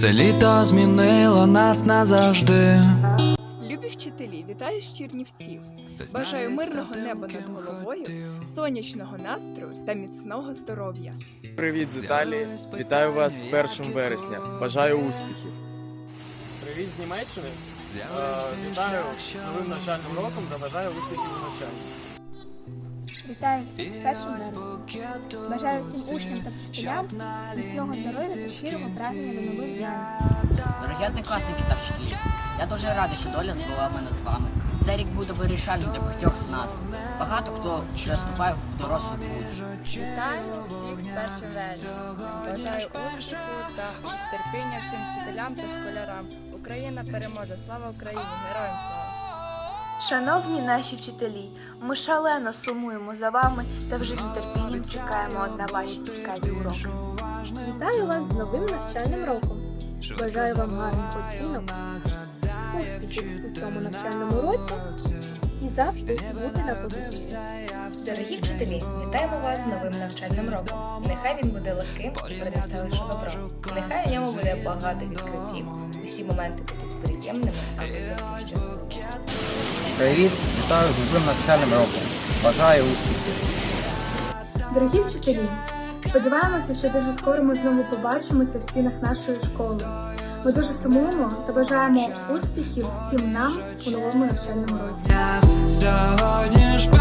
Це літо змінило нас назавжди. Любі вчителі, вітаю з Чернівців. Бажаю мирного неба над головою, сонячного настрою та міцного здоров'я. Привіт з Італії. Вітаю вас з 1 вересня. Бажаю успіхів. Привіт з Німеччини. Е, Вітаю з новим навчальним роком та бажаю успіхів у навчанні. Вітаю всіх з 1 вересня. Бажаю всім учням та вчителям міцного здоров'я та щирого прагнення до нових знань. Дорогі однокласники та вчителі, я дуже радий, що доля звела мене з вами. Цей рік буде вирішальним для багатьох з нас. Багато хто вже вступає в дорослу путь. Вітаю всіх з 1 вересня. Бажаю успіху та терпіння всім вчителям та школярам. Україна переможе! Слава Україні! Героям слава! Шановні наші вчителі, ми шалено сумуємо за вами та вже з нетерпінням чекаємо на ваші цікаві уроки. Вітаю вас з новим навчальним роком. Бажаю вам гарних оцінок, успіхів у цьому навчальному році і завжди бути на позитиві. Дорогі вчителі, вітаємо вас з новим навчальним роком. Нехай він буде легким і принесе лише добро. Нехай у ньому буде багато відкриттів. Усі моменти будуть приємними, а випадки щасливими. Привіт, вітаю з новим навчальним роком. Бажаю успіхів. Дорогі вчителі, сподіваємося, що дуже скоро ми знову побачимося в стінах нашої школи. Ми дуже сумуємо та бажаємо успіхів всім нам у новому навчальному році. Сьогодні ж перше